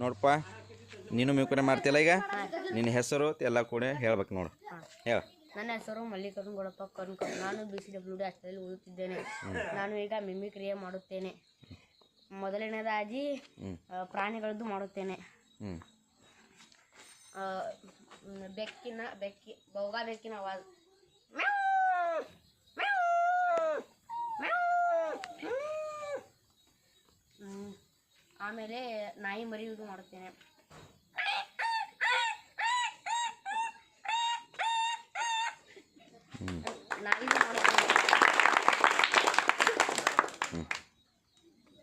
ನೋಡಪ್ಪ ನೀನು ಮಿಮಿಕ್ರಿ ಮಾಡ್ತಿಲ್ಲ ಈಗ? ನಿನ್ನ ಹೆಸರು ಎಲ್ಲ ಕೂಡ ಹೇಳ್ಬೇಕು ನೋಡು. ಹೇಳ. ನನ್ನ ಹೆಸರು ಮಲ್ಲಿಕಾರ್ಜುನ್ ಗೋಡಪ್ಪ ಕನ್ಕರ್ ನಾನು B C W D hospital ಓದುತ್ತಿದ್ದೇನೆ. ನಾನು ಈಗ ಮಿಮಿಕ್ರಿಯೆ ಮಾಡುತ್ತೇನೆ. ಮೊದಲನೇದಾಗಿ ಪ್ರಾಣಿಗಳದ್ದು ಮಾಡುತ್ತೇನೆ. ಬೆಕ್ಕಿನ ಬೆಕ್ಕಿ ಬೌಗ ಬೆಕ್ಕಿನ ಆವಾಜ್ ಆಮೇಲೆ ನಾಯಿ ಮರಿಯುವುದು ಮಾಡುತ್ತೇನೆ. ನಾಯಿ ಮಾಡುತ್ತೇನೆ.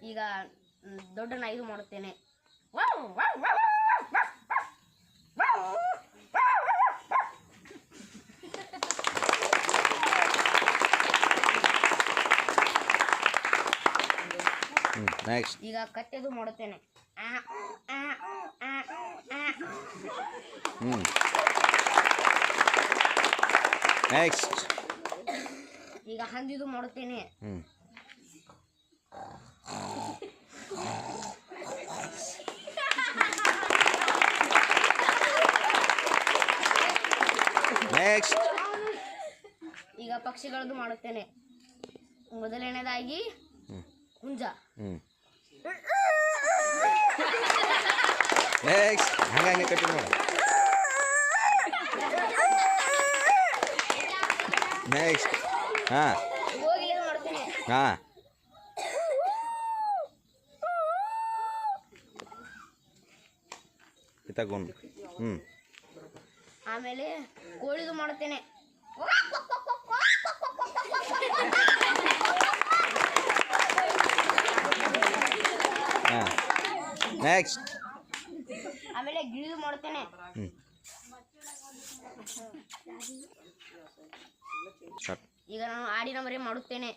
ಈಗ ದೊಡ್ಡ ನಾಯಿದು ಮಾಡುತ್ತೇನೆ ಹ್ಞೂ ನೆಕ್ಸ್ಟ್ ಈಗ ಕತ್ತೆದು ಮಾಡುತ್ತೇನೆ. ನೆಕ್ಸ್ಟ್ ಈಗ ಹಂದಿದು ಮಾಡುತ್ತೇನೆ. ನೆಕ್ಸ್ಟ್ ಈಗ ಪಕ್ಷಿಗಳದ್ದು ಮಾಡುತ್ತೇನೆ. ಮೊದಲನೇದಾಗಿ ಹುಂಜ ನೆಕ್ಸ್ಟ್ ಹಂಗೆ ಕಟ್ಟಿ ನೋಡು ನೆಕ್ಸ್ಟ್ ಹಾಂ ಹಾಂ ತಗೊಂಡು ಹ್ಞೂ ಆಮೇಲೆ ಕೋಳಿದು ಮಾಡುತ್ತೇನೆ ಹಾಂ ನೆಕ್ಸ್ಟ್ ಆಮೇಲೆ ಗ್ರಿಲ್ ಮಾಡ್ತೇನೆ. ಈಗ ನಾನು ಆಡಿನ ಮರಿ ಮಾಡುತ್ತೇನೆ.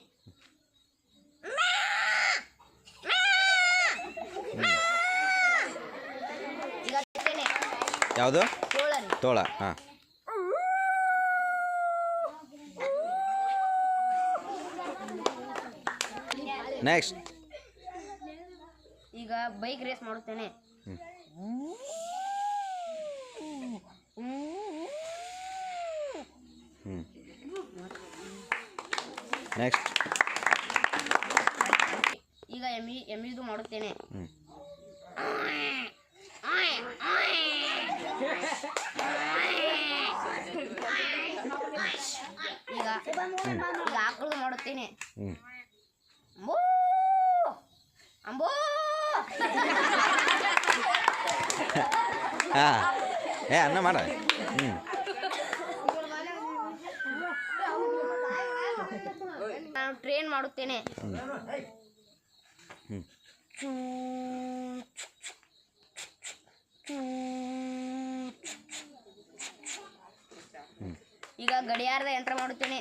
ಯಾವುದು. ತೋಳ. ಹಾಂ. ನೆಕ್ಸ್ಟ್ ಈಗ ಬೈಕ್ ರೇಸ್ ಮಾಡುತ್ತೇನೆ. ನೆಕ್ಸ್ಟ್ ಈಗ ಎಮ್ಮಿ ಎಮ್ಮಿದು ಮಾಡುತ್ತೇನೆ. ಈಗ ಈಗ ಆಕಳು ಮಾಡುತ್ತೇನೆ. ಅಂಬೋ! ಅಂಬೋ! ಹಾಂ. ಏ ಅನ್ನ ಮಾಡ. ಹ್ಞೂ ನಾನು ಟ್ರೈನ್ ಮಾಡುತ್ತೇನೆ. ಹ್ಞೂ ಚೂ ಈಗ ಗಡಿಯಾರದ ಯಂತ್ರ ಮಾಡುತ್ತೇನೆ.